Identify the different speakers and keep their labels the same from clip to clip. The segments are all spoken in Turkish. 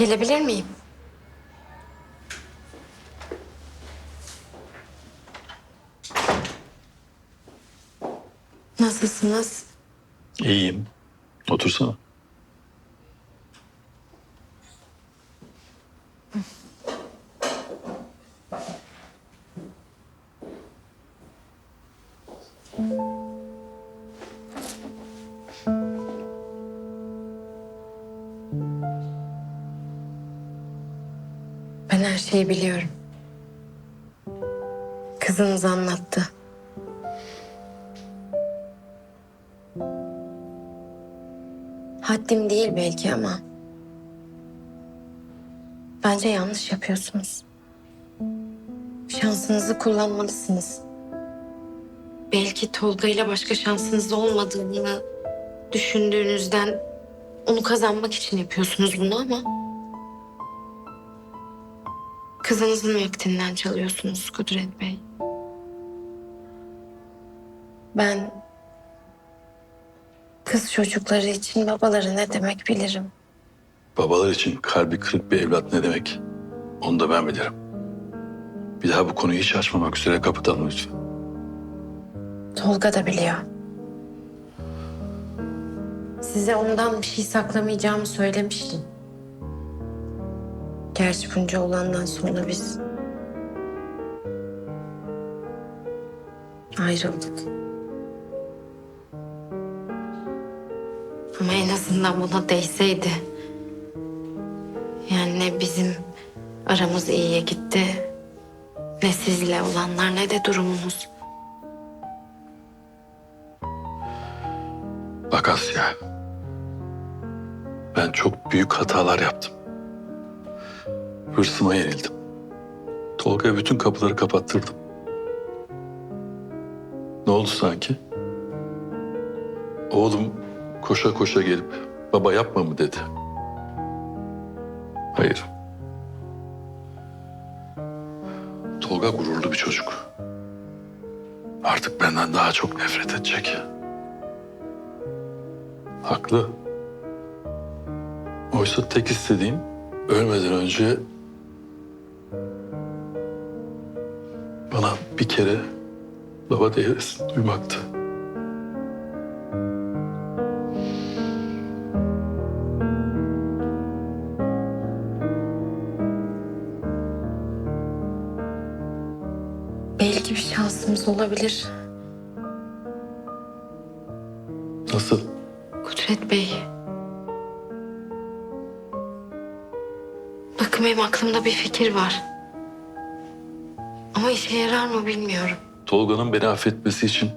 Speaker 1: Gelebilir miyim? Nasılsınız?
Speaker 2: İyiyim. Otursana.
Speaker 1: Ben her şeyi biliyorum. Kızınız anlattı. Haddim değil belki ama... Bence yanlış yapıyorsunuz. Şansınızı kullanmalısınız. Belki Tolga ile başka şansınız olmadığını düşündüğünüzden onu kazanmak için yapıyorsunuz bunu ama... Kızınızın vaktinden çalıyorsunuz Kudret Bey. Ben kız çocukları için babaları ne demek bilirim.
Speaker 2: Babalar için kalbi kırık bir evlat ne demek? Onu da ben bilirim. Bir daha bu konuyu hiç açmamak üzere kapatalım lütfen.
Speaker 1: Tolga da biliyor. Size ondan bir şey saklamayacağımı söylemiştim. Gerçi bunca olandan sonra biz ayrıldık. Ama en azından buna değseydi. Yani ne bizim aramız iyiye gitti, ne sizle olanlar ne de durumumuz.
Speaker 2: Bak Asya. Ben çok büyük hatalar yaptım. Hırsıma yenildim. Tolga'ya bütün kapıları kapattırdım. Ne oldu sanki? Oğlum koşa koşa gelip baba yapma mı dedi. Hayır. Tolga gururlu bir çocuk. Artık benden daha çok nefret edecek. Haklı. Oysa tek istediğim ölmeden önce bana bir kere baba değerisini duymaktı.
Speaker 1: Belki bir şansımız olabilir.
Speaker 2: Nasıl?
Speaker 1: Kudret Bey. Bakın benim aklımda bir fikir var. İşe yarar mı bilmiyorum.
Speaker 2: Tolga'nın beni affetmesi için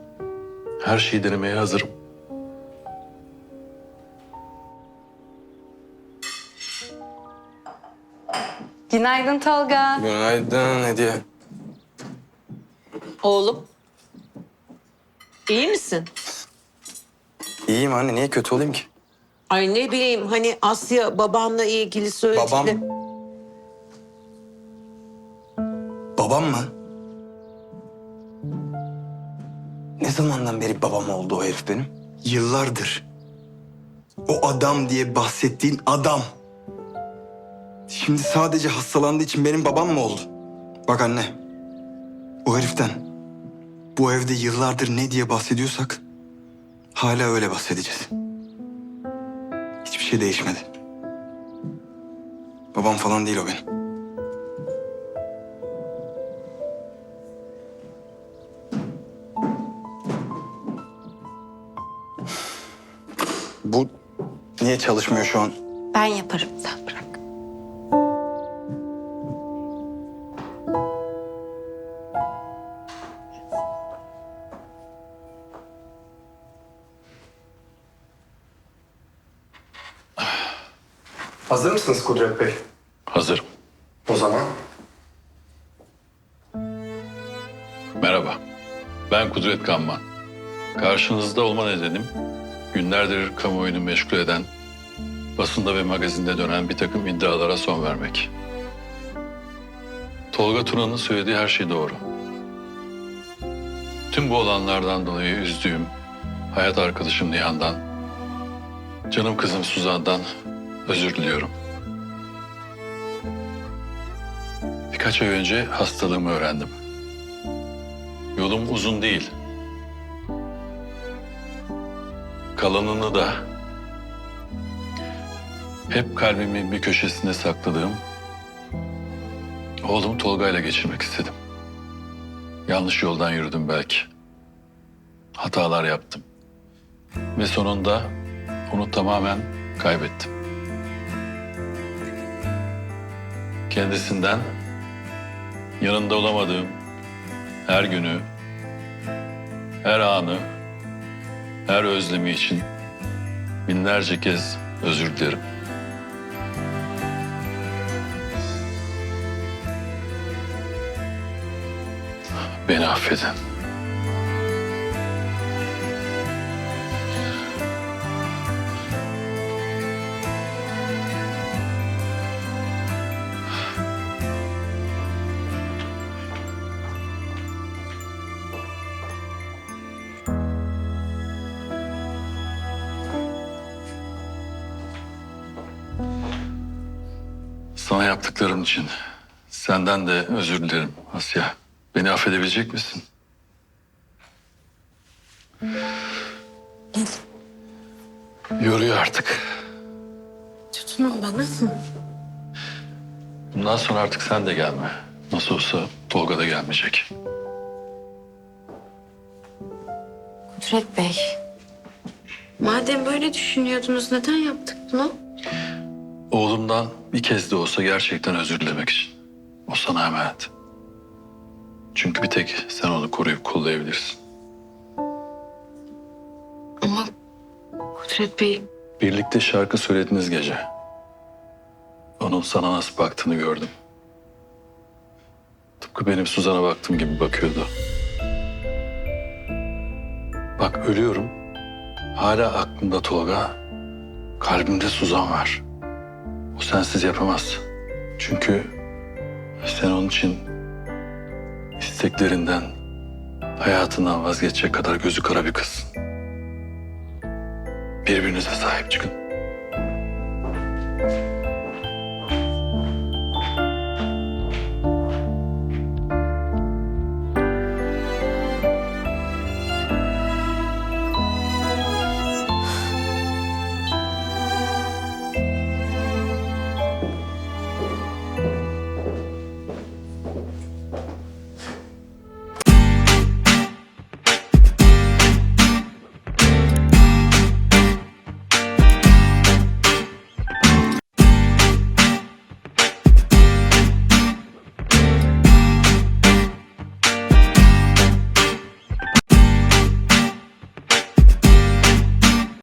Speaker 2: her şeyi denemeye hazırım.
Speaker 3: Günaydın Tolga.
Speaker 4: Günaydın Hediye.
Speaker 5: Oğlum. iyi misin?
Speaker 4: İyiyim anne niye kötü olayım ki?
Speaker 5: Ay ne bileyim hani Asya babanla ilgili söyledi.
Speaker 4: Babam. Babam mı? Ne zamandan beri babam oldu o herif benim? Yıllardır. O adam diye bahsettiğin adam. Şimdi sadece hastalandığı için benim babam mı oldu? Bak anne. O heriften bu evde yıllardır ne diye bahsediyorsak hala öyle bahsedeceğiz. Hiçbir şey değişmedi. Babam falan değil o benim. Niye çalışmıyor şu an?
Speaker 1: Ben yaparım sen bırak.
Speaker 6: Hazır mısınız Kudret Bey?
Speaker 2: Hazırım.
Speaker 6: O zaman
Speaker 2: Merhaba. Ben Kudret Kanman. Karşınızda olma nedenim günlerdir kamuoyunu meşgul eden, basında ve magazinde dönen bir takım iddialara son vermek. Tolga Turan'ın söylediği her şey doğru. Tüm bu olanlardan dolayı üzdüğüm hayat arkadaşım Nihan'dan, canım kızım Suzan'dan özür diliyorum. birkaç ay önce hastalığımı öğrendim. Yolum uzun değil. Kalanını da hep kalbimin bir köşesinde sakladığım oğlum Tolga'yla geçirmek istedim. Yanlış yoldan yürüdüm belki. Hatalar yaptım. Ve sonunda onu tamamen kaybettim. Kendisinden yanında olamadığım her günü, her anı, her özlemi için binlerce kez özür dilerim. Beni affedin. Sana yaptıklarım için senden de özür dilerim Asya. Beni affedebilecek misin? Yoruyor artık.
Speaker 1: Tutunun bana.
Speaker 2: Bundan sonra artık sen de gelme. Nasıl olsa Tolga da gelmeyecek.
Speaker 1: Kudret Bey. Madem böyle düşünüyordunuz neden yaptık bunu?
Speaker 2: Oğlumdan bir kez de olsa gerçekten özür dilemek için. O sana emanet. Çünkü bir tek sen onu koruyup kollayabilirsin.
Speaker 1: Ama Kudret Bey
Speaker 2: Birlikte şarkı söylediğiniz gece. Onun sana nasıl baktığını gördüm. Tıpkı benim Suzan'a baktığım gibi bakıyordu. Bak ölüyorum. Hala aklımda Tolga. Kalbimde Suzan var. O sensiz yapamaz. Çünkü sen onun için isteklerinden hayatından vazgeçecek kadar gözü kara bir kız. Birbirinize sahip çıkın.